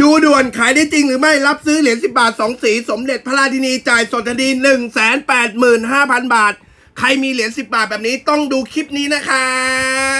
ดูด่วนขายได้จริงหรือไม่รับซื้อเหรียญ10 บาท 2 สี สมเด็จพระราชินีจ่ายสดทันที1 8 5 0 0 0 บาท ใครมีเหรียญ10 บาทแบบนี้ต้องดูคลิปนี้นะครับ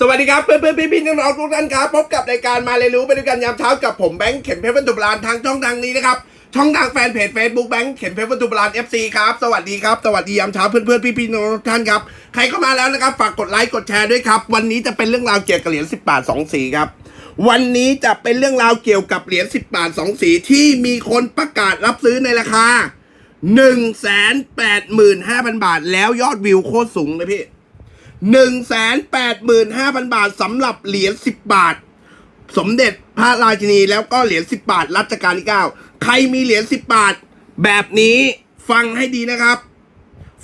สวัสดีครับ เพื่อนเพื่อนพี่พี่น้องๆทุกท่านครับ พบกับรายการมาเรียนรู้ไปด้วยกันยามเช้ากับผมแบงค์เข็มเพชรวัตถุบราณทางช่องทางนี้นะครับ ช่องทางแฟนเพจ Facebook แบงค์เข็มเพชรวัตถุบราณ FC ครับ สวัสดีครับ สวัสดียามเช้าเพื่อนเพื่อนพี่พี่น้องๆทุกท่านครับ ใครเข้ามาแล้วนะครับ ฝากกดไลค์กดแชร์ด้วยครับ วันนี้จะเป็นเรื่องราวเกี่ยวกับเหรียญ10 บาท 2 สีครับ วันนี้จะเป็นเรื่องราวเกี่ยวกับเหรียญ10 บาท 2 สีที่มีคนประกาศรับซื้อในราคา1 8 5 0 0 0 บาท แล้วยอดวิวโคตรสูงเลยพี่ หนึ่งแสนแปดหมื่นห้าพันบาทสำหรับเหรียญสิบบาท สมเด็จพระราชินีแล้วก็เหรียญสิบบาท รัชกาลที่เก้าใครมีเหรียญสิบบาท แบบนี้ฟังให้ดีนะครับ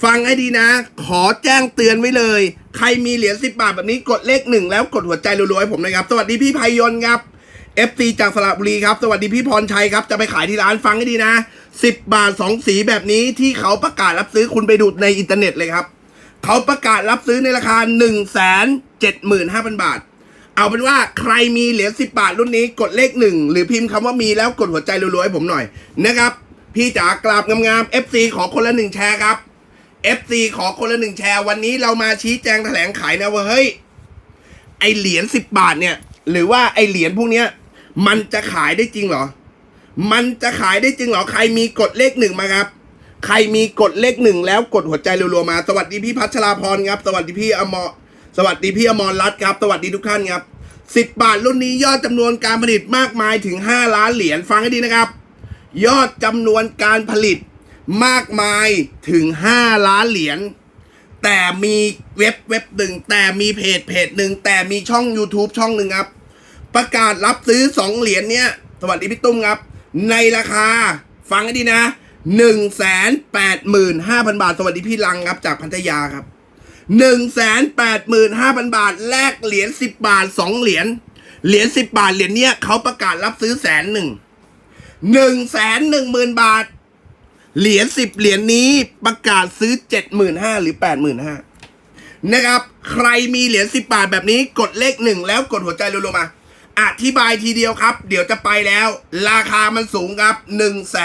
ฟังให้ดีนะ ขอแจ้งเตือนไว้เลย ใครมีเหรียญสิบบาทแบบนี้กดเลขหนึ่งแล้วกดหัวใจรัวๆให้ผมนะครับ สวัสดีพี่ไพยน์ครับ FC จากสระบุรีครับสวัสดีพี่พรชัยครับจะไปขายที่ร้านฟังให้ดีนะสิบบาทสองสีแบบนี้ที่เขาประกาศรับซื้อคุณไปดูในอินเทอร์เน็ตเลยครับ เขาประกาศรับซื้อในราคา 1 7 5 0 0 0 บาท เอาเป็นว่าใครมีเหรียญ10 บาทรุ่นนี้กดเลขหนึ่งหรือพิมพ์คำว่ามีแล้วกดหัวใจรัวๆให้ผมหน่อยนะครับ พี่จ๋ากราบงามๆ FC ขอคนละหนึ่งแชร์ครับ FC ขอคนละหนึ่งแชร์ วันนี้เรามาชี้แจงแถลงขายนะว่าเฮ้ยไอเหรียญ10 บาทเนี่ย หรือว่าไอเหรียญพวกเนี้ยมันจะขายได้จริงเหรอ มันจะขายได้จริงเหรอใครมีกดเลขหนึ่งมาครับ ใครมีกดเลขหนึ่งแล้วกดหัวใจรัวๆมา สวัสดีพี่พัชราพรครับ สวัสดีพี่อมรสวัสดีพี่อมรรัตน์ครับ สวัสดีทุกท่านครับสิบบาทรุ่นนี้ยอดจำนวนการผลิตมากมายถึงห้าล้านเหรียญฟังให้ดีนะครับ ยอดจำนวนการผลิตมากมายถึงห้าล้านเหรียญแต่มีเว็บเว็บหนึ่งแต่มีเพจเพจหนึ่งแต่มีช่อง YouTube ช่องหนึ่งครับ ประกาศรับซื้อสองเหรียญเนี้ยสวัสดีพี่ตุ้มครับ ในราคาฟังให้ดีนะ หนึ่งแสนแปดหมื่นห้าพันบาท สวัสดีพี่ลังครับจากพัทยาครับหนึ่งแสนแปดหมื่นห้าพันบาท แลกเหรียญสิบบาทสองเหรียญเหรียญสิบบาทเหรียญเนี้ยเขาประกาศรับซื้อแสนหนึ่งหนึ่งแสนหนึ่งหมื่นบาท เหรียญสิบเหรียญนี้ประกาศซื้อเจ็ดหมื่นห้าหรือแปดหมื่นห้านะครับ ใครมีเหรียญสิบบาทแบบนี้กดเลขหนึ่งแล้วกดหัวใจรัวๆมา อธิบายทีเดียวครับ เดี๋ยวจะไปแล้ว ราคามันสูงครับ 1 8 5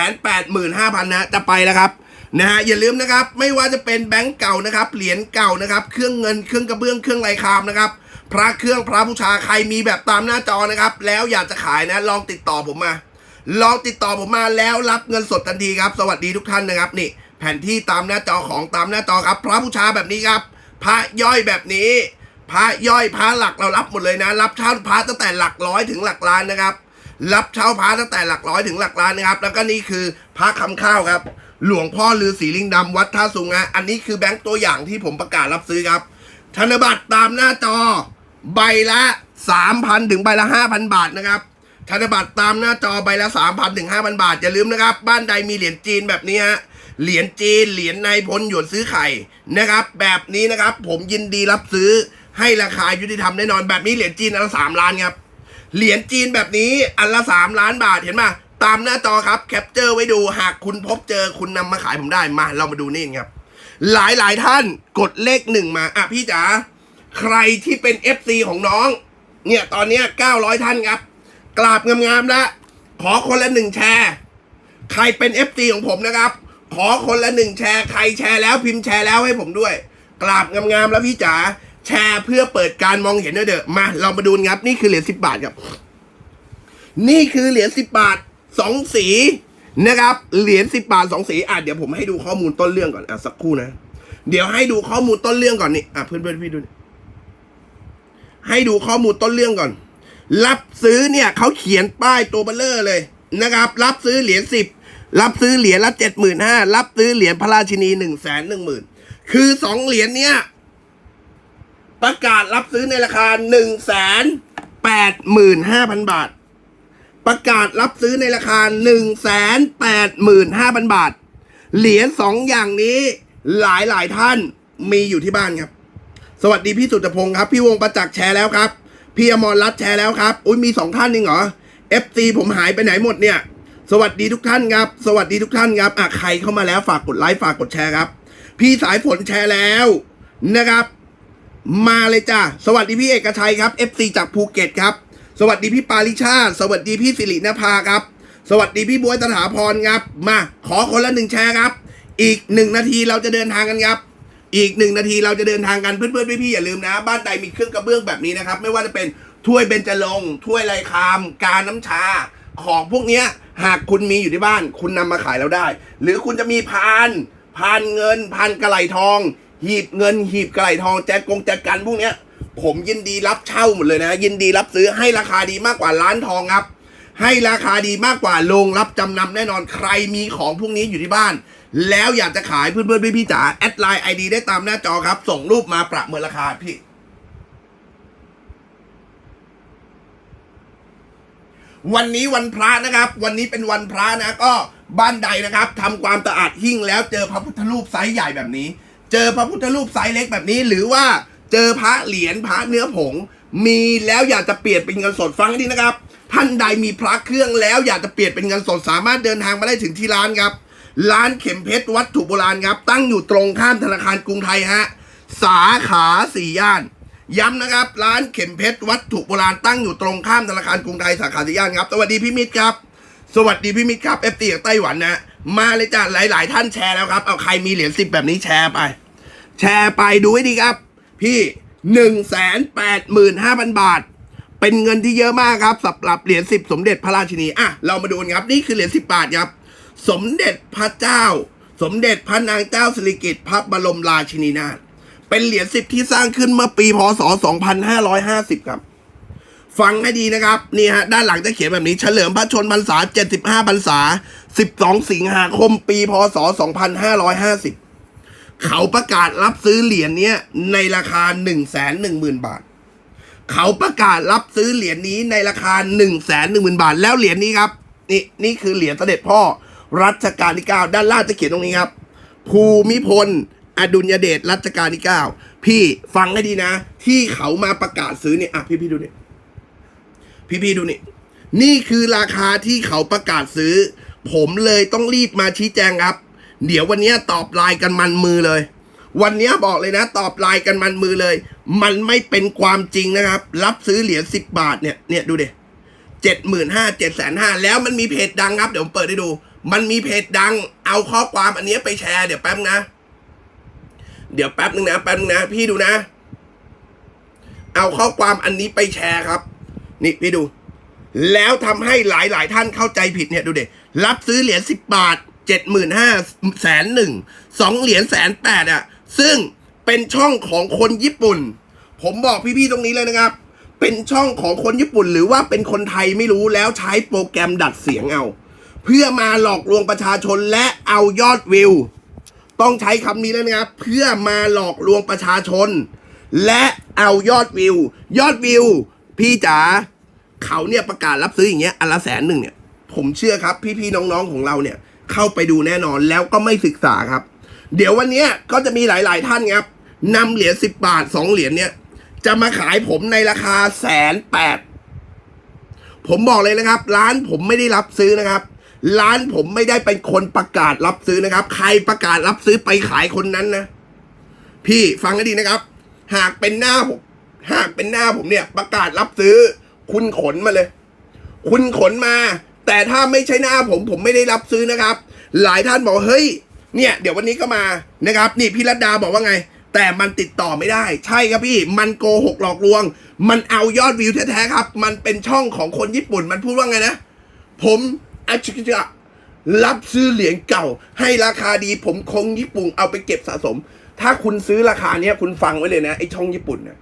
0 0 0นะจะไปแล้วครับนะฮะอย่าลืมนะครับ ไม่ว่าจะเป็นแบงก์เก่านะครับ เหรียญเก่านะครับ เครื่องเงินเครื่องกระเบื้องเครื่องลายคามนะครับพระเครื่องพระบูชาใครมีแบบตามหน้าจอนะครับ แล้วอยากจะขายนะ ลองติดต่อผมมา ลองติดต่อผมมาแล้วรับเงินสดทันทีครับ สวัสดีทุกท่านนะครับนี่ แผนที่ตามหน้าจอของตามหน้าจอครับ พระบูชาแบบนี้ครับ พระย่อยแบบนี้ พระย่อยพระหลักเรารับหมดเลยนะ รับเช่าพระตั้งแต่หลักร้อยถึงหลักล้านนะครับ รับเช่าพระตั้งแต่หลักร้อยถึงหลักล้านนะครับ แล้วก็นี่คือพระคำข้าวครับ หลวงพ่อฤาษีลิงดำวัดท่าสุงนะอันนี้คือแบงค์ตัวอย่างที่ผมประกาศรับซื้อครับ ธนบัตรตามหน้าจอใบละ3,000ถึงใบละ5,000บาทนะครับธนบัตรตามหน้าจอใบละ3,000ถึง5,000บาท อย่าลืมนะครับ บ้านใดมีเหรียญจีนแบบนี้ฮะเหรียญจีนเหรียญนายพลหยวนซื้อไข่นะครับ แบบนี้นะครับ ผมยินดีรับซื้อ ให้ราคายุติธรรมแน่นอนแบบนี้เหรียญจีนอันละสามล้านครับ เหรียญจีนแบบนี้อันละสามล้านบาทเห็นไหมตามหน้าจอครับแคปเจอร์ไว้ดูหากคุณพบเจอคุณนำมาขายผมได้มา เรามาดูนี่ครับ หลายหลายท่านกดเลขหนึ่งมาอะพี่จ๋าใครที่เป็น FC ของน้อง เนี่ยตอนนี้900 ท่านครับ กราบงามๆล้วขอคนละหนึ่งแชร์ ใครเป็น FT ของผมนะครับ ขอคนละหนึ่งแชร์ ใครแชร์แล้วพิมพ์แชร์แล้วให้ผมด้วย กราบงามๆแล้วพี่จ๋า แชร์เพื่อเปิดการมองเห็นด้วยเด้อมา เรามาดูกันครับนี่คือเหรียญสิบาทครับ นี่คือเหรียญสิบบาทสองสีนะครับ เหรียญสิบบาทสองสีอะเดี๋ยวผมให้ดูข้อมูลต้นเรื่องก่อนอะสักครู่นะ เดี๋ยวให้ดูข้อมูลต้นเรื่องก่อนนี่อะเพื่อนๆพี่ดูนี่ดู ให้ดูข้อมูลต้นเรื่องก่อน รับซื้อเนี่ยเขาเขียนป้ายตัวเบลเลอร์เลยนะครับ รับซื้อเหรียญสิบรับซื้อเหรียญละเจ็ดหมื่นห้ารับซื้อเหรียญพระราชินีหนึ่งแสนหนึ่งหมื่นคือสองเหรียญเนี้ย ประกาศรับซื้อในราคาหนึ่งแสนแปดหมื่นห้าพันบาท ประกาศรับซื้อในราคาหนึ่งแสนแปดหมื่นห้าพันบาท เหรียญสองอย่างนี้หลายหลายท่านมีอยู่ที่บ้านครับ สวัสดีพี่สุตพงศ์ครับ พี่วงประจักษ์แชร์แล้วครับ พี่อมรรัตน์แชร์แล้วครับ อุ้ยมีสองท่านเองเหรอ FC ผมหายไปไหนหมดเนี่ย สวัสดีทุกท่านครับ สวัสดีทุกท่านครับอะใครเข้ามาแล้วฝากกดไลค์ฝากกดแชร์ครับ พี่สายฝนแชร์แล้วนะครับ มาเลยจ้าสวัสดีพี่เอกชัยครับ FC จากภูเก็ตครับ สวัสดีพี่ปาริชาติ สวัสดีพี่สิรินภาครับ สวัสดีพี่บวยตถาพรครับ มาขอคนละหนึ่งแชร์ครับ อีกหนึ่งนาทีเราจะเดินทางกันครับ อีกหนึ่งนาทีเราจะเดินทางกันเพื่อนๆพี่ๆอย่าลืมนะ บ้านใดมีเครื่องกระเบื้องแบบนี้นะครับ ไม่ว่าจะเป็นถ้วยเบญจรงค์ถ้วยไรคาม กาน้ำชา ของพวกเนี้ยหากคุณมีอยู่ที่บ้าน คุณนำมาขายเราได้ หรือคุณจะมีพานพานเงินพานกระไหลทอง หีบเงินหีบกระไหลทองแจกกงแจกกันพวกเนี้ย ผมยินดีรับเช่าหมดเลยนะ ยินดีรับซื้อให้ราคาดีมากกว่าร้านทองครับ ให้ราคาดีมากกว่าโรงรับจำนำแน่นอนใครมีของพวกนี้อยู่ที่บ้าน แล้วอยากจะขายเพื่อนๆพี่ๆจ๋าแอดไลน์ไอดีได้ตามหน้าจอครับ ส่งรูปมาประเมินราคาพี่วันนี้วันพระนะครับ วันนี้เป็นวันพระนะก็บ้านใดนะครับทำความสะอาดหิ้งแล้วเจอพระพุทธรูปไซส์ใหญ่แบบนี้ เจอพระพุทธรูปไซส์เล็กแบบนี้ หรือว่าเจอพระเหรียญพระเนื้อผง มีแล้วอยากจะเปลี่ยนเป็นเงินสดฟังดีนะครับ ท่านใดมีพระเครื่องแล้วอยากจะเปลี่ยนเป็นเงินสดสามารถเดินทางมาได้ถึงที่ร้านครับ ร้านเข็มเพชรวัตถุโบราณครับ ตั้งอยู่ตรงข้ามธนาคารกรุงไทยฮะสาขาสี่ย่านย้ำนะครับ ร้านเข็มเพชรวัตถุโบราณตั้งอยู่ตรงข้ามธนาคารกรุงไทยสาขาสี่ย่านครับ สวัสดีพี่มิตรครับ สวัสดีพี่มิตรครับเอฟตีจากไต้หวันนะ มาเลยจ้ะหลาย ๆ ท่านแชร์แล้วครับ เอาใครมีเหรียญสิบแบบนี้แชร์ไป แชร์ไปดูให้ดีครับ พี่หนึ่งแสนแปดหมื่นห้าพันบาท เป็นเงินที่เยอะมากครับสำหรับเหรียญสิบสมเด็จพระราชินีอะเรามาดูกันครับ นี่คือเหรียญสิบบาทครับ สมเด็จพระเจ้า สมเด็จพระนางเจ้าสิริกิติ์พระบรมราชินีนาถเป็นเหรียญสิบที่สร้างขึ้นเมื่อปีพศ 2550 ครับ ฟังให้ดีนะครับ นี่ฮะ ด้านหลังจะเขียนแบบนี้ เฉลิมพระชนมพรรษา 75พรรษา 12 สิงหาคมปีพศ 2550 เขาประกาศรับซื้อเหรียญนี้ในราคา 1 1 0 0 0 0 บาท เขาประกาศรับซื้อเหรียญนี้ในราคา 1 1 0 0 0 0 บาท แล้วเหรียญนี้ครับ นี่นี่คือเหรียญเสด็จพ่อรัชกาลที่ 9 ด้านล่างจะเขียนตรงนี้ครับ ภูมิพล อดุลยเดชรัชกาลที่ 9 พี่ฟังให้ดีนะ ที่เขามาประกาศซื้อเนี่ยอะพี่พี่ดูนี่พี่พี่ดูนี่นี่คือราคาที่เขาประกาศซื้อ ผมเลยต้องรีบมาชี้แจงครับ เดี๋ยววันนี้ตอบไลน์กันมันมือเลย วันนี้บอกเลยนะ ตอบไลน์กันมันมือเลย มันไม่เป็นความจริงนะครับ รับซื้อเหรียญสิบบาทเนี่ยเนี่ยดูดิเจ็ดหมื่นห้าเจ็ดแสนห้าแล้วมันมีเพจดังครับ เดี๋ยวผมเปิดให้ดู มันมีเพจดัง เอาข้อความอันนี้ไปแชร์เดี๋ยวแป๊บนะ เดี๋ยวแป๊บนึงนะแป๊บนึงนะพี่ดูนะ เอาข้อความอันนี้ไปแชร์ครับ นี่พี่ดู แล้วทำให้หลายหลายๆท่านเข้าใจผิดเนี่ยดูเด็ รับซื้อเหรียญสิบบาทเจ็ดหมื่นห้าแสนหนึ่งสองเหรียญแสนแปดอะ ซึ่งเป็นช่องของคนญี่ปุ่น ผมบอกพี่ๆตรงนี้เลยนะครับ เป็นช่องของคนญี่ปุ่น หรือว่าเป็นคนไทยไม่รู้แล้วใช้โปรแกรมดัดเสียงเอา เพื่อมาหลอกลวงประชาชนและเอายอดวิว ต้องใช้คำนี้แล้วนะครับ เพื่อมาหลอกลวงประชาชน และเอายอดวิว ยอดวิว พี่จ๋าเขาเนี่ยประกาศรับซื้ออย่างเงี้ยอันละแสนหนึ่งเนี่ย ผมเชื่อครับ พี่ๆน้องๆของเราเนี่ย เข้าไปดูแน่นอนแล้วก็ไม่ศึกษาครับ เดี๋ยววันนี้ก็จะมีหลายๆท่านครับนำเหรียญสิบบาทสองเหรียญเนี่ย จะมาขายผมในราคาแสนแปดผมบอกเลยนะครับ ร้านผมไม่ได้รับซื้อนะครับ ร้านผมไม่ได้เป็นคนประกาศรับซื้อนะครับ ใครประกาศรับซื้อไปขายคนนั้นนะ พี่ฟังให้ดีนะครับ หากเป็นหน้าผมหากเป็นหน้าผมเนี่ย ประกาศรับซื้อ คุณขนมาเลย คุณขนมา แต่ถ้าไม่ใช่หน้าผมผมไม่ได้รับซื้อนะครับ หลายท่านบอกเฮ้ยเนี่ยเดี๋ยววันนี้ก็มานะครับ นี่พี่รัตดาบอกว่าไง แต่มันติดต่อไม่ได้ ใช่ครับพี่มันโกหกหลอกลวง มันเอายอดวิวแท้ๆครับ มันเป็นช่องของคนญี่ปุ่นมันพูดว่าไงนะ ผมอาชิกะรับซื้อเหรียญเก่า ให้ราคาดีผมคงญี่ปุ่นเอาไปเก็บสะสม ถ้าคุณซื้อราคาเนี้ยคุณฟังไว้เลยนะไอช่องญี่ปุ่นเนะ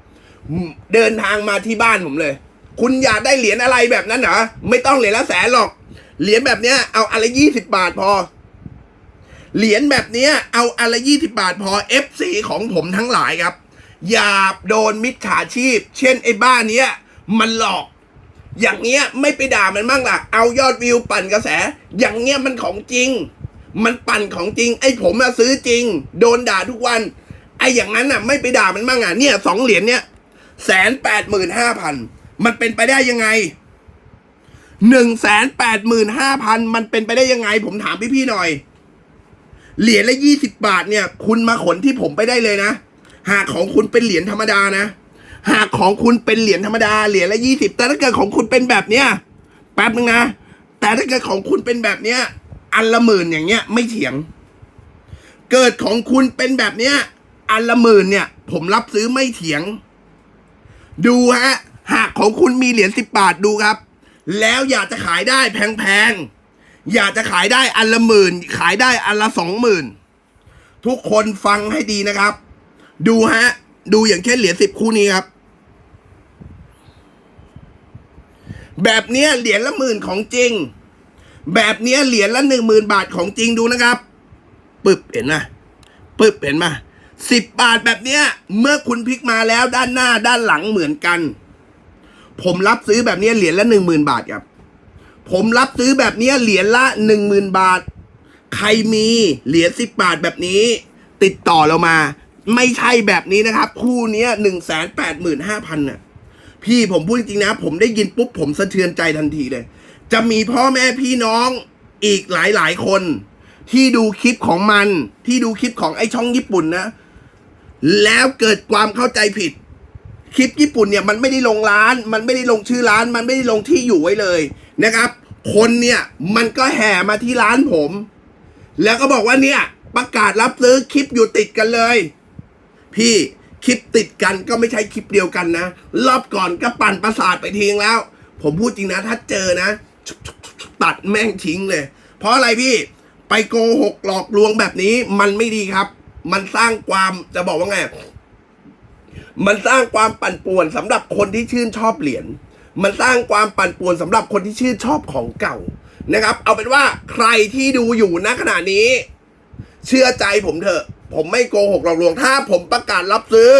อืมเดินทางมาที่บ้านผมเลย คุณอยากได้เหรียญอะไรแบบนั้นเหรอไม่ต้องเหรียญละแสนหรอก เหรียญแบบเนี้ยเอาอะไรยี่สิบบาทพอ เหรียญแบบเนี้ยเอาอะไรยี่สิบาทพอ FC ของผมทั้งหลายครับ อย่าโดนมิจฉาชีพ เช่นไอ้บ้านเนี้ยมันหลอก อย่างเงี้ยไม่ไปด่ามันบ้างล่ะ เอายอดวิวปั่นกระแส อย่างเงี้ยมันของจริง มันปั่นของจริง ไอ้ผมอะซื้อจริง โดนด่าทุกวัน ไอ้อย่างนั้นอะไม่ไปด่ามันบ้างอะเนี่ยสองเหรียญเนี่ยแสนแปดหมื่นห้าพัน มันเป็นไปได้ยังไงหนึ่งแสนแปดหมื่นห้าพันมันเป็นไปได้ยังไง ผมถามพี่ๆหน่อย เหรียญละยี่สิบบาทเนี่ย คุณมาขนที่ผมไปได้เลยนะ หากของคุณเป็นเหรียญธรรมดานะ หากของคุณเป็นเหรียญธรรมดาเหรียญละยี่สิบแต่ถ้าเกิดของคุณเป็นแบบเนี้ยแป๊บนึงนะ แต่ถ้าเกิดของคุณเป็นแบบเนี้ย อันละหมื่นอย่างเงี้ย ไม่เถียง เกิดของคุณเป็นแบบเนี้ย อันละหมื่นเนี่ย ผมรับซื้อไม่เถียง ดูฮะ หากของคุณมีเหรียญสิบบาทดูครับ แล้วอยากจะขายได้แพงๆ อยากจะขายได้อันละหมื่น ขายได้อันละสองหมื่นทุกคนฟังให้ดีนะครับ ดูฮะ ดูอย่างเช่นเหรียญสิบคู่นี้ครับ แบบนี้เหรียญละหมื่นของจริง แบบนี้เหรียญละหนึ่งหมื่นบาทของจริงดูนะครับปึ๊บเห็นนะปึ๊บเห็นไหมสิบบาทแบบเนี้ย เมื่อคุณพลิกมาแล้วด้านหน้าด้านหลังเหมือนกัน ผมรับซื้อแบบนี้เหรียญละหนึ่งหมื่นบาทครับ ผมรับซื้อแบบนี้เหรียญละหนึ่งหมื่นบาท ใครมีเหรียญสิบบาทแบบนี้ ติดต่อเรามา ไม่ใช่แบบนี้นะครับ คู่นี้หนึ่งแสนแปดหมื่นห้าพันน่ะ พี่ผมพูดจริงๆนะ ผมได้ยินปุ๊บผมสะเทือนใจทันทีเลย จะมีพ่อแม่พี่น้องอีกหลายๆคน ที่ดูคลิปของมัน ที่ดูคลิปของไอ้ช่องญี่ปุ่นนะ แล้วเกิดความเข้าใจผิด คลิปญี่ปุ่นเนี่ยมันไม่ได้ลงร้าน มันไม่ได้ลงชื่อร้าน มันไม่ได้ลงที่อยู่ไว้เลยนะครับ คนเนี่ยมันก็แห่มาที่ร้านผม แล้วก็บอกว่าเนี่ยประกาศรับซื้อคลิปอยู่ติดกันเลย พี่คลิปติดกันก็ไม่ใช่คลิปเดียวกันนะ รอบก่อนก็ปั่นประสาทไปทิ้งแล้ว ผมพูดจริงนะถ้าเจอนะ ตัดแม่งทิ้งเลย เพราะอะไรพี่ไปโกหกหลอกลวงแบบนี้มันไม่ดีครับ มันสร้างความจะบอกว่าไง มันสร้างความปั่นป่วนสำหรับคนที่ชื่นชอบเหรียญ มันสร้างความปั่นป่วนสำหรับคนที่ชื่นชอบของเก่านะครับ เอาเป็นว่าใครที่ดูอยู่ณขณะนี้ เชื่อใจผมเถอะ ผมไม่โกหกหลอกลวง ถ้าผมประกาศรับซื้อ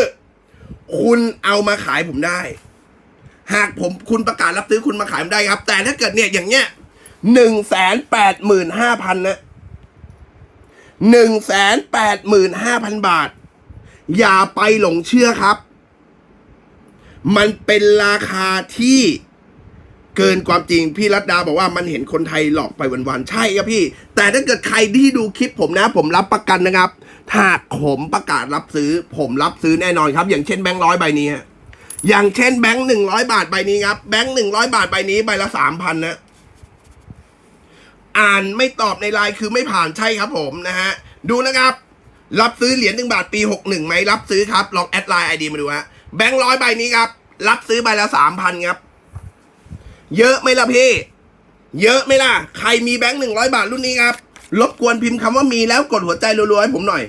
คุณเอามาขายผมได้ หากผมคุณประกาศรับซื้อคุณมาขายผมได้ครับ แต่ถ้าเกิดเนี่ยอย่างเงี้ยหนึ่งแสนแปดหมื่นห้าพันนะหนึ่งแสนแปดหมื่นห้าพันบาท อย่าไปหลงเชื่อครับ มันเป็นราคาที่เกินความจริง พี่รัตดาบอกว่ามันเห็นคนไทยหลอกไปวันๆใช่ครับพี่ แต่ถ้าเกิดใครที่ดูคลิปผมนะ ผมรับประกันนะครับ ถ้าผมประกาศรับซื้อ ผมรับซื้อแน่นอนครับ อย่างเช่นแบงค์ร้อยใบนี้ฮะอย่างเช่นแบงค์หนึ่งร้อยบาทใบนี้ครับแบงค์หนึ่งร้อยบาทใบนี้ใบละสามพันนะอ่านไม่ตอบในไลน์คือไม่ผ่านใช่ครับผมนะฮะ ดูนะครับ รับซื้อเหรียญหนึ่งบาทปีหกหนึ่งไหมรับซื้อครับ ลองแอดไลน์ไอดีมาดูฮะ แบงค์ร้อยใบนี้ครับ รับซื้อใบละสามพันครับ เยอะไหมล่ะพี่ เยอะไหมล่ะ ใครมีแบงค์หนึ่งร้อยบาทรุ่นนี้ครับ รบกวนพิมพ์คำว่ามีแล้วกดหัวใจรัวๆให้ผมหน่อย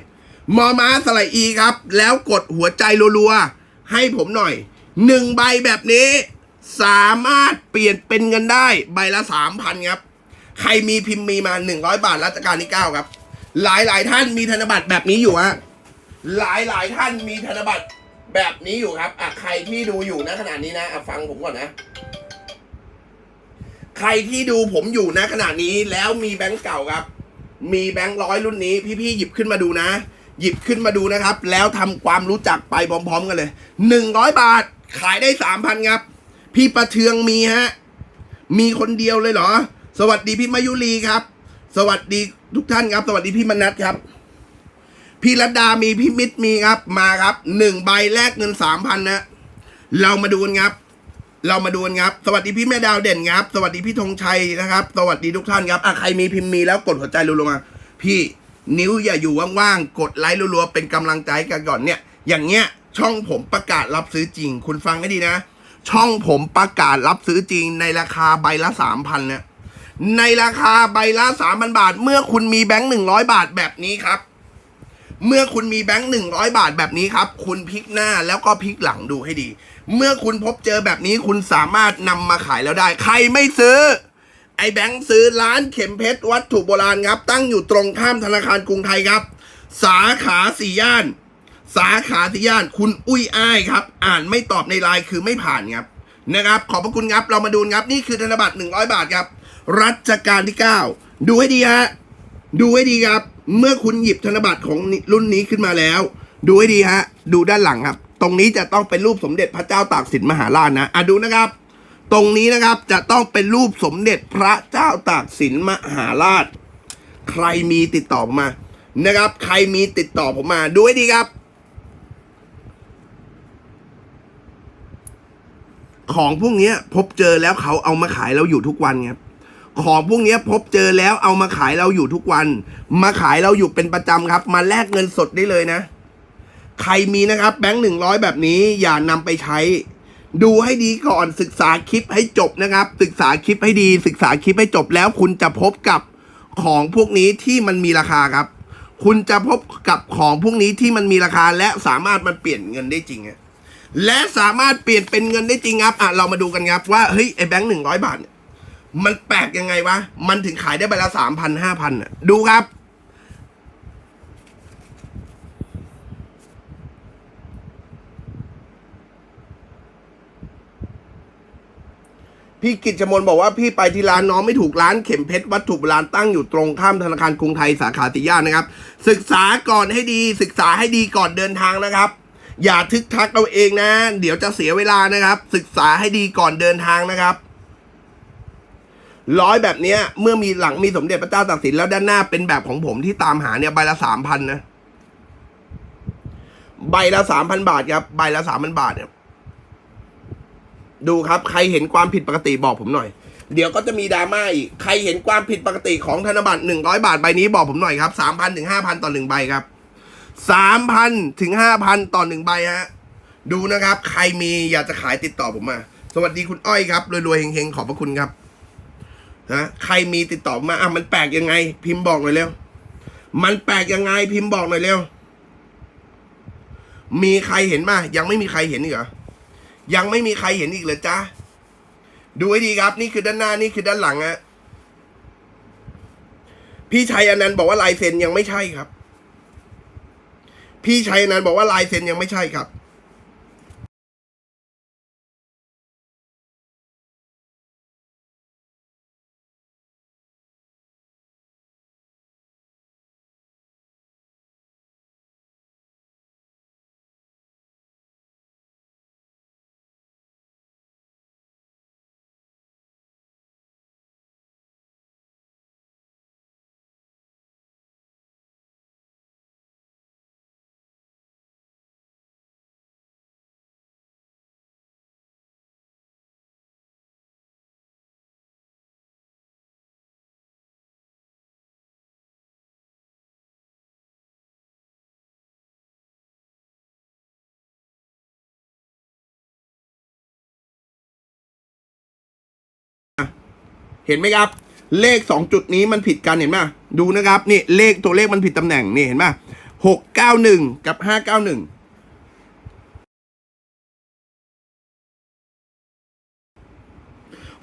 มอม้าสไลอีครับ แล้วกดหัวใจรัวๆให้ผมหน่อยหนึ่งใบแบบนี้ สามารถเปลี่ยนเป็นเงินได้ใบละสามพันครับ ใครมีพิมพ์มีมาหนึ่งร้อยบาทรัชกาลที่เก้าครับ หลายหลายท่านมีธนบัตรแบบนี้อยู่ฮะหลายหลายท่านมีธนบัตร แบบนี้อยู่ครับอะใครที่ดูอยู่นะขณะนี้นะอะฟังผมก่อนนะ ใครที่ดูผมอยู่นะขณะนี้แล้วมีแบงก์เก่าครับ มีแบงค์ร้อยรุ่นนี้ พี่ๆหยิบขึ้นมาดูนะ หยิบขึ้นมาดูนะครับ แล้วทำความรู้จักไปพร้อม ๆ กันเลยหนึ่งร้อยบาท ขายได้สามพันครับ พี่ประเทืองมีฮะมีคนเดียวเลยเหรอ สวัสดีพี่มายุรีครับ สวัสดีทุกท่านครับ สวัสดีพี่มนัทครับ พี่รัตดามีพี่มิตรมีครับมาครับหนึ่งใบแลกเงินสามพันนะเรามาดูกันครับ เรามาดูกันครับ สวัสดีพี่แม่ดาวเด่นครับ สวัสดีพี่ธงชัยนะครับ สวัสดีทุกท่านครับอะใครมีพิมพ์มีแล้วกดหัวใจรัวๆมาพี่นิ้วอย่าอยู่ว่างๆกดไลค์รัวๆเป็นกำลังใจกันก่อนเนี่ย อย่างเงี้ยช่องผมประกาศรับซื้อจริง คุณฟังให้ดีนะ ช่องผมประกาศรับซื้อจริง ในราคาใบละสามพันเนี่ยในราคาใบละสามพันบาท เมื่อคุณมีแบงค์หนึ่งร้อยบาทแบบนี้ครับ เมื่อคุณมีแบงค์หนึ่งร้อยบาทแบบนี้ครับ คุณพลิกหน้าแล้วก็พลิกหลังดูให้ดี เมื่อคุณพบเจอแบบนี้คุณสามารถนำมาขายแล้วได้ ใครไม่ซื้อ ไอแบงค์ซื้อร้านเข็มเพชรวัตถุโบราณครับ ตั้งอยู่ตรงข้ามธนาคารกรุงไทยครับ สาขาสี่ย่าน สาขาสี่ย่าน คุณอุ้ยอ้ายครับ อ่านไม่ตอบในไลน์คือไม่ผ่านครับนะครับ ขอบพระคุณครับเรามาดูครับนี่คือธนบัตร100 บาทครับ รัชกาลที่ 9 ดูให้ดีฮะดูให้ดีครับ เมื่อคุณหยิบธนบัตรของรุ่นนี้ขึ้นมาแล้ว ดูให้ดีฮะ ดูด้านหลังครับ ตรงนี้จะต้องเป็นรูปสมเด็จพระเจ้าตากสินมหาราชนะอะดูนะครับ ตรงนี้นะครับจะต้องเป็นรูปสมเด็จพระเจ้าตากสินมหาราช ใครมีติดต่อผมมานะครับ ใครมีติดต่อผมมา ดูให้ดีครับ ของพวกนี้พบเจอแล้วเขาเอามาขายเราอยู่ทุกวันครับ ของพวกนี้พบเจอแล้วเอามาขายเราอยู่ทุกวัน มาขายเราอยู่เป็นประจำครับ มาแลกเงินสดได้เลยนะ ใครมีนะครับ แบงค์หนึ่งร้อยแบบนี้อย่านำไปใช้ ดูให้ดีก่อนศึกษาคลิปให้จบนะครับ ศึกษาคลิปให้ดี ศึกษาคลิปให้จบแล้ว คุณจะพบกับของพวกนี้ที่มันมีราคาครับ คุณจะพบกับของพวกนี้ที่มันมีราคาและสามารถมันเปลี่ยนเงินได้จริงและสามารถเปลี่ยนเป็นเงินได้จริงครับอะเรามาดูกันครับว่าเฮ้ยไอ้แบงค์หนึ่งร้อยบาทเนี่ย มันแปลกยังไงวะ มันถึงขายได้ใบละสามพันห้าพันอะ ดูครับ พี่กิจมนบอกว่าพี่ไปที่ร้านน้องไม่ถูกร้านเข็มเพชรวัตถุโบราณตั้งอยู่ตรงข้ามธนาคารกรุงไทยสาขาติย่านนะครับ ศึกษาก่อนให้ดี ศึกษาให้ดีก่อนเดินทางนะครับอย่าทึกทักเอาเองนะ เดี๋ยวจะเสียเวลานะครับ ศึกษาให้ดีก่อนเดินทางนะครับ ร้อยแบบเนี้ย เมื่อมีหลังมีสมเด็จพระเจ้าตากสินแล้วด้านหน้าเป็นแบบของผมที่ตามหาเนี่ยใบละสามพันนะใบละสามพันบาทครับ ใบละสามพันบาทเนี่ยดูครับ ใครเห็นความผิดปกติบอกผมหน่อย เดี๋ยวก็จะมีดราม่าอีก ใครเห็นความผิดปกติของธนบัตรหนึ่งร้อยบาทใบนี้บอกผมหน่อยครับสามพันถึงห้าพันต่อหนึ่งใบครับสามพันถึงห้าพันต่อหนึ่งใบฮะดูนะครับ ใครมีอยากจะขายติดต่อผมมา สวัสดีคุณอ้อยครับรวยๆเฮงๆขอบพระคุณครับ นะใครมีติดต่อมาอะมันแปลกยังไง พิมพ์บอกหน่อยเร็ว มันแปลกยังไง พิมพ์บอกหน่อยเร็ว มีใครเห็นมายังไม่มีใครเห็นอีกเหรอยังไม่มีใครเห็นอีกเลยจ้าดูให้ดีครับ นี่คือด้านหน้านี่คือด้านหลังอะพี่ชัยอนันต์บอกว่าลายเซ็นยังไม่ใช่ครับ พี่ชัยอนันต์บอกว่าลายเซ็นยังไม่ใช่ครับ เห็นไหมครับ เลขสองจุดนี้มันผิดกันเห็นไหมดูนะครับนี่เลขตัวเลขมันผิดตำแหน่งนี่เห็นไหมหกเก้าหนึ่งกับห้าเก้าหนึ่ง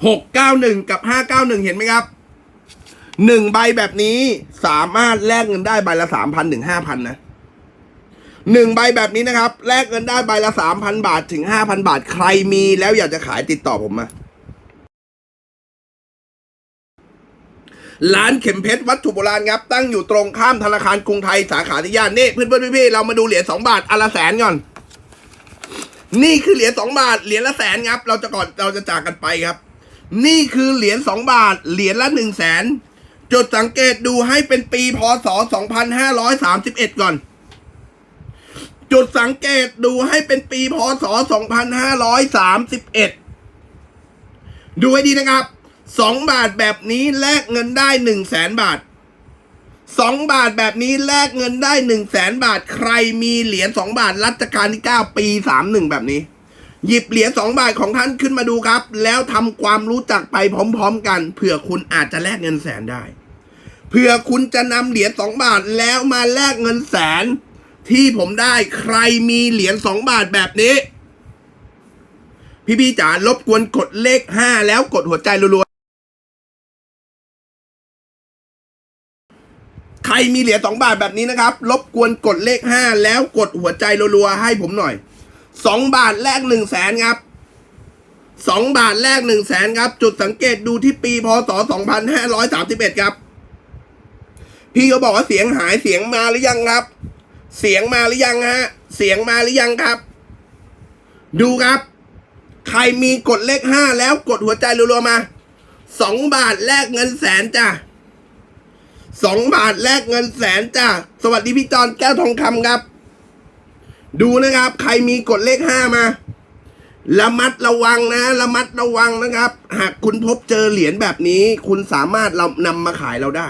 หกเก้าหนึ่งกับห้าเก้าหนึ่งเห็นไหมครับหนึ่งใบแบบนี้สามารถแลกเงินได้ใบละสามพันถึงห้าพันนะหนึ่งใบแบบนี้นะครับ แลกเงินได้ใบละสามพันบาทถึงห้าพันบาท ใครมีแล้วอยากจะขายติดต่อผมมา ร้านเข็มเพชรวัตถุโบราณครับ ตั้งอยู่ตรงข้ามธนาคารกรุงไทยสาขาที่ย่านนี่เพื่อนเพื่อนพี่ๆเรามาดูเหรียญสองบาทอละแสนก่อน นี่คือเหรียญสองบาทเหรียญละแสนครับ เราจะก่อนเราจะจากกันไปครับ นี่คือเหรียญสองบาทเหรียญละหนึ่งแสนจุดสังเกตดูให้เป็นปีพศสองพันห้าร้อยสามสิบเอ็ดก่อน จุดสังเกตดูให้เป็นปีพศสองพันห้าร้อยสามสิบเอ็ดดูให้ดีนะครับ สองบาทแบบนี้แลกเงินได้หนึ่งแสนบาทสองบาทแบบนี้แลกเงินได้หนึ่งแสนบาท ใครมีเหรียญสองบาทรัชกาลที่เก้าปีสามหนึ่งแบบนี้ หยิบเหรียญสองบาทของท่านขึ้นมาดูครับ แล้วทำความรู้จักไปพร้อม ๆ กันเผื่อคุณอาจจะแลกเงินแสนได้เผื่อคุณจะนำเหรียญสองบาทแล้วมาแลกเงินแสน ที่ผมได้ใครมีเหรียญสองบาทแบบนี้ พี่ๆจ๋ารบกวนกดเลขห้าแล้วกดหัวใจรัว ใครมีเหรียญสองบาทแบบนี้นะครับ รบกวนกดเลขห้าแล้วกดหัวใจรัวๆให้ผมหน่อยสองบาทแลกหนึ่งแสนครับสองบาทแลกหนึ่งแสนครับ จุดสังเกตดูที่ปีพศสองพันห้าร้อยสามสิบเอ็ดครับ พี่ก็บอกว่าเสียงหายเสียงมาหรือยังครับ เสียงมาหรือยังฮะ เสียงมาหรือยังครับ ดูครับ ใครมีกดเลขห้าแล้วกดหัวใจรัวๆมาสองบาทแลกเงินแสนจ้ะ สองบาทแลกเงินแสนจ้ะสวัสดีพี่จอนแก้วทองคำครับ ดูนะครับ ใครมีกดเลขห้ามาระมัดระวังนะระมัดระวังนะครับ หากคุณพบเจอเหรียญแบบนี้ คุณสามารถเรานำมาขายเราได้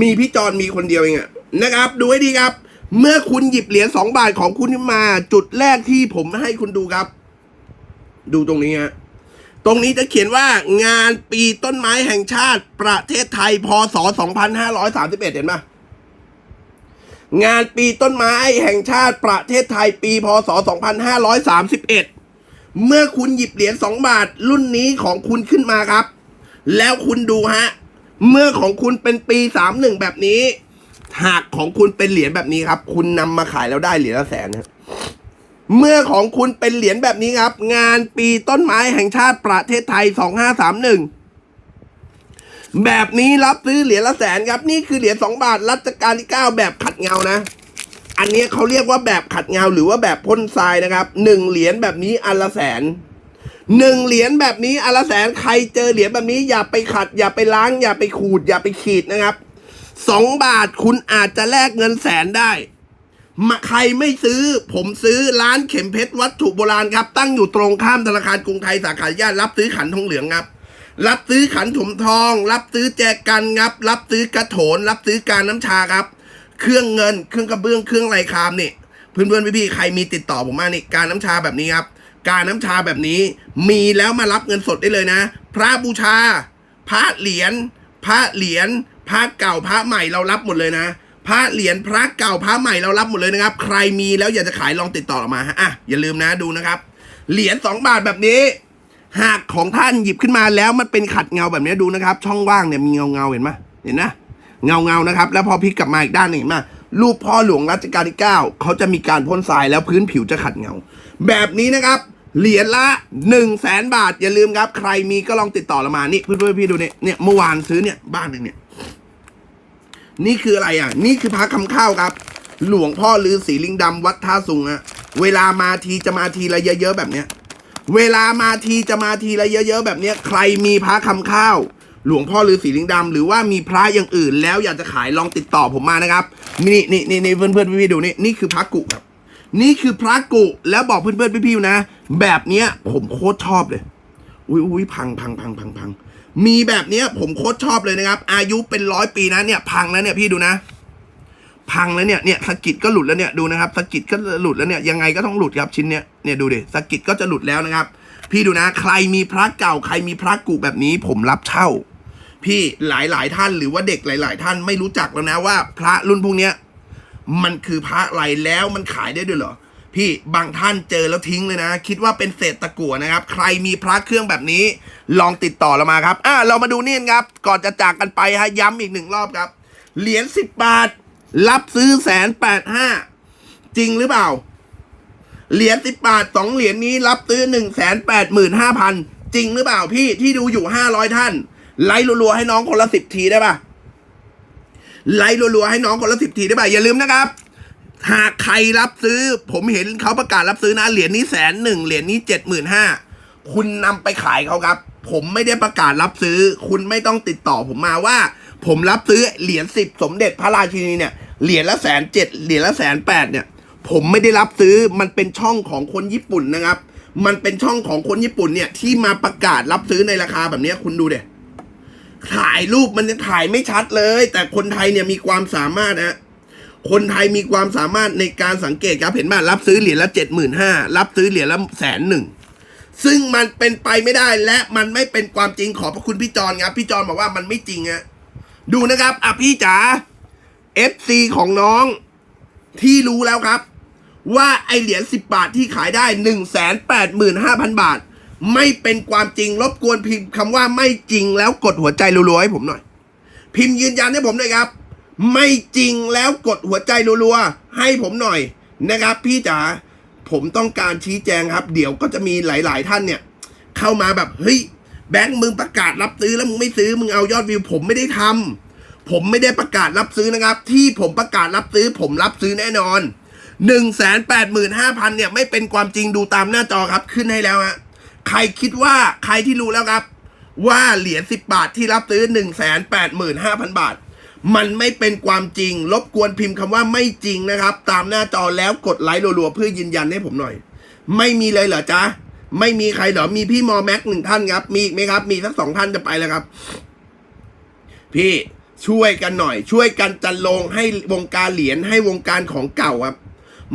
มีพี่จอนมีคนเดียวเองอะนะครับ ดูให้ดีครับ เมื่อคุณหยิบเหรียญสองบาทของคุณมา จุดแรกที่ผมให้คุณดูครับ ดูตรงนี้ฮะ ตรงนี้จะเขียนว่างานปีต้นไม้แห่งชาติประเทศไทยพศ 2531 เห็นไหมงานปีต้นไม้แห่งชาติประเทศไทยปีพศ 2531 เมื่อคุณหยิบเหรียญ2บาทรุ่นนี้ของคุณขึ้นมาครับ แล้วคุณดูฮะ เมื่อของคุณเป็นปี 31 แบบนี้ หากของคุณเป็นเหรียญแบบนี้ครับ คุณนำมาขายแล้วได้เหรียญละแสนนะ เมื่อของคุณเป็นเหรียญแบบนี้ครับ งานปีต้นไม้แห่งชาติประเทศไทย 2531 แบบนี้รับซื้อเหรียญละแสนครับ นี่คือเหรียญ2บาทรัชกาลที่ 9 แบบขัดเงานะ อันนี้เขาเรียกว่าแบบขัดเงาหรือว่าแบบพ่นทรายนะครับหนึ่งเหรียญแบบนี้อันละแสนหนึ่งเหรียญแบบนี้อันละแสนใครเจอเหรียญแบบนี้อย่าไปขัด อย่าไปล้าง อย่าไปขูด อย่าไปขีดนะครับสองบาทคุณอาจจะแลกเงินแสนได้ มาใครไม่ซื้อ ผมซื้อร้านเข็มเพชรวัตถุโบราณครับ ตั้งอยู่ตรงข้ามธนาคารกรุงไทยสาขาย่านรับซื้อขันทองเหลืองครับ รับซื้อขันถมทอง รับซื้อแจกันครับ รับซื้อกระโถน รับซื้อการน้ำชาครับ เครื่องเงิน เครื่องกระเบื้อง เครื่องไรคามนี่เพื่อนๆพี่ๆใครมีติดต่อผมมานี่การน้ำชาแบบนี้ครับ การน้ำชาแบบนี้มีแล้วมารับเงินสดได้เลยนะ พระบูชา พระเหรียญ พระเหรียญ พระเก่า พระใหม่เรารับหมดเลยนะ พระเหรียญพระเก่าพระใหม่เรารับหมดเลยนะครับ ใครมีแล้วอยากจะขายลองติดต่อมาฮะอะอย่าลืมนะดูนะครับ เหรียญสองบาทแบบนี้ หากของท่านหยิบขึ้นมาแล้วมันเป็นขัดเงาแบบนี้ดูนะครับ ช่องว่างเนี่ยมีเงาเงาเห็นไหมเห็นนะเงาเงานะครับ แล้วพอพลิกกลับมาอีกด้านหนึ่งเห็นไหมรูปพ่อหลวงรัชกาลที่ 9 เขาจะมีการพ่นทรายแล้วพื้นผิวจะขัดเงา แบบนี้นะครับ เหรียญละ1นึ่งแสนบาทอย่าลืมครับ ใครมีก็ลองติดต่อเรามานี่เพื่อนๆพี่ดูเนี่ยเนี่ยเมื่อวานซื้อเนี่ยบ้านหนึ่งเนี่ย นี่คืออะไรอะ นี่คือพระคำข้าวครับ หลวงพ่อลือสีลิงดำวัดท่าสุงอะเวลามาทีจะมาทีละเยอะๆแบบเนี้ย เวลามาทีจะมาทีละเยอะๆแบบเนี้ย ใครมีพระคำข้าว หลวงพ่อฤาษีลิงดำหรือว่ามีพระอย่างอื่น แล้วอยากจะขายลองติดต่อผมมานะครับ นี่นี่นี่นี่เพื่อนเพื่อนๆพี่ๆดูนี่นี่คือพระกุครับ นี่คือพระกุแล้วบอกเพื่อนเพื่อนๆพี่ๆนะ แบบเนี้ยผมโคตรชอบเลย อุ้ยอุ้ยพังพังพังพังพัง มีแบบเนี้ยผมโคตรชอบเลยนะครับ อายุเป็นร้อยปีนะเนี่ยพังแล้วเนี่ยพี่ดูนะ พังแล้วเนี่ยเนี่ยสกิดก็หลุดแล้วเนี่ยดูนะครับสกิดก็หลุดแล้วเนี่ยยังไงก็ต้องหลุดครับชิ้นเนี้ยเนี่ยดูดิสกิดก็จะหลุดแล้วนะครับ พี่ดูนะ ใครมีพระเก่าใครมีพระกุแบบนี้ผมรับเช่า พี่หลายหลายๆท่านหรือว่าเด็กหลาย ๆ ท่านไม่รู้จักแล้วนะว่า พระรุ่นพวกเนี้ยมันคือพระอะไรแล้วมันขายได้ด้วยเหรอ พี่บางท่านเจอแล้วทิ้งเลยนะ คิดว่าเป็นเศษตะกั่วนะครับ ใครมีพระเครื่องแบบนี้ ลองติดต่อเรามาครับ อะเรามาดูนี่นครับ ก่อนจะจากกันไปฮะย้ำอีกหนึ่งรอบครับ เหรียญสิบบาท รับซื้อแสนแปดห้าจริงหรือเปล่า เหรียญสิบบาทสองเหรียญนี้รับซื้อหนึ่งแสนแปดหมื่นห้าพันจริงหรือเปล่าพี่ที่ดูอยู่ห้าร้อยท่าน ไลค์รัวๆให้น้องคนละสิบทีได้ปะไลค์รัวๆให้น้องคนละสิบทีได้ปะอย่าลืมนะครับ หากใครรับซื้อ ผมเห็นเขาประกาศรับซื้อนะเหรียญนี้แสนหนึ่งเหรียญนี้เจ็ดหมื่นห้าคุณนำไปขายเขาครับ ผมไม่ได้ประกาศรับซื้อ คุณไม่ต้องติดต่อผมมาว่า ผมรับซื้อเหรียญสิบสมเด็จพระราชินีเนี่ยเหรียญละแสนเจ็ดเหรียญละแสนแปดเนี่ย ผมไม่ได้รับซื้อมันเป็นช่องของคนญี่ปุ่นนะครับ มันเป็นช่องของคนญี่ปุ่นเนี่ยที่มาประกาศรับซื้อในราคาแบบนี้คุณดูเด็ถ่ายรูปมันยังถ่ายไม่ชัดเลย แต่คนไทยเนี่ยมีความสามารถนะ คนไทยมีความสามารถในการสังเกตครับเห็นไหมรับซื้อเหรียญละเจ็ดหมื่นห้ารับซื้อเหรียญละแสนหนึ่งซึ่งมันเป็นไปไม่ได้และมันไม่เป็นความจริงขอบพระคุณพี่จอนครับพี่จอนบอกว่ามันไม่จริงอะดูนะครับอะพี่จ๋า FC ของน้องที่รู้แล้วครับ ว่าไอเหรียญสิบบาทที่ขายได้หนึ่งแสนแปดหมื่นห้าพันบาท ไม่เป็นความจริงรบกวนพิมพ์คำว่าไม่จริงแล้วกดหัวใจรัวๆให้ผมหน่อย พิมพ์ยืนยันให้ผมหน่อยครับ ไม่จริงแล้วกดหัวใจรัวๆ ให้ผมหน่อยนะครับ พี่จ๋าผมต้องการชี้แจงครับ เดี๋ยวก็จะมีหลาย ๆ ท่านเนี่ย เข้ามาแบบเฮ้ยแบงค์มึงประกาศรับซื้อแล้วมึงไม่ซื้อมึงเอายอดวิว ผมไม่ได้ทำผมไม่ได้ประกาศรับซื้อนะครับ ที่ผมประกาศรับซื้อ ผมรับซื้อแน่นอนหนึ่งแสนแปดหมื่นห้าพันเนี่ยไม่เป็นความจริงดูตามหน้าจอครับขึ้นให้แล้วฮะใครคิดว่าใครที่รู้แล้วครับ ว่าเหรียญสิบบาทที่รับซื้อหนึ่งแสนแปดหมื่นห้าพันบาท มันไม่เป็นความจริง รบกวนพิมพ์คำว่าไม่จริงนะครับ ตามหน้าจอแล้วกดไลค์รัวๆเพื่อยืนยันให้ผมหน่อย ไม่มีเลยเหรอจ๊ะ ไม่มีใครเหรอ มีพี่มอแม็กหนึ่งท่านครับ มีอีกไหมครับ มีสักสองท่านจะไปแล้วครับ พี่ช่วยกันหน่อย ช่วยกันจันลงให้วงการเหรียญให้วงการของเก่าครับ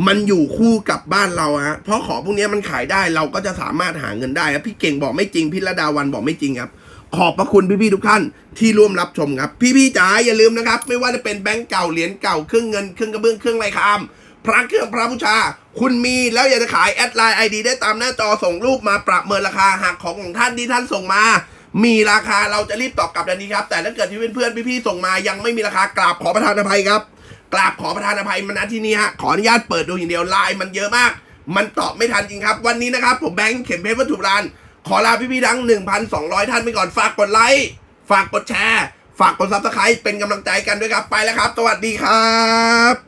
มันอยู่คู่กับบ้านเราฮะเพราะของพวกนี้มันขายได้เราก็จะสามารถหาเงินได้ครับพี่เก่งบอกไม่จริงพี่ระดาวันบอกไม่จริงครับ ขอบพระคุณพี่ๆทุกท่านที่ร่วมรับชมครับ พี่ๆจ๋าอย่าลืมนะครับ ไม่ว่าจะเป็นแบงก์เก่าเหรียญเก่าเครื่องเงินเครื่องกระเบื้องเครื่องไรคามพระเครื่องพระบูชา คุณมีแล้วอยากจะขายแอดไลน์ไอดีได้ตามหน้าจอส่งรูปมาประเมินราคาหากของของท่านที่ท่านส่งมา มีราคาเราจะรีบตอบกลับทันทีครับ แต่ถ้าเกิดที่เพื่อนๆพี่ๆส่งมายังไม่มีราคากราบขอประทานอภัยครับ กราบขอประทานอภัยมาณที่นี่ฮะขออนุญาตเปิดดูอย่างเดียวไลน์มันเยอะมาก มันตอบไม่ทันจริงครับ วันนี้นะครับผมแบงค์เข็มเพชรวัตถุโบราน ขอลาพี่พี่ทั้ง 1,200 ท่านไปก่อน ฝากกดไลค์ ฝากกดแชร์ ฝากกดซับสไครต์เป็นกำลังใจกันด้วยครับ ไปแล้วครับ สวัสดีครับ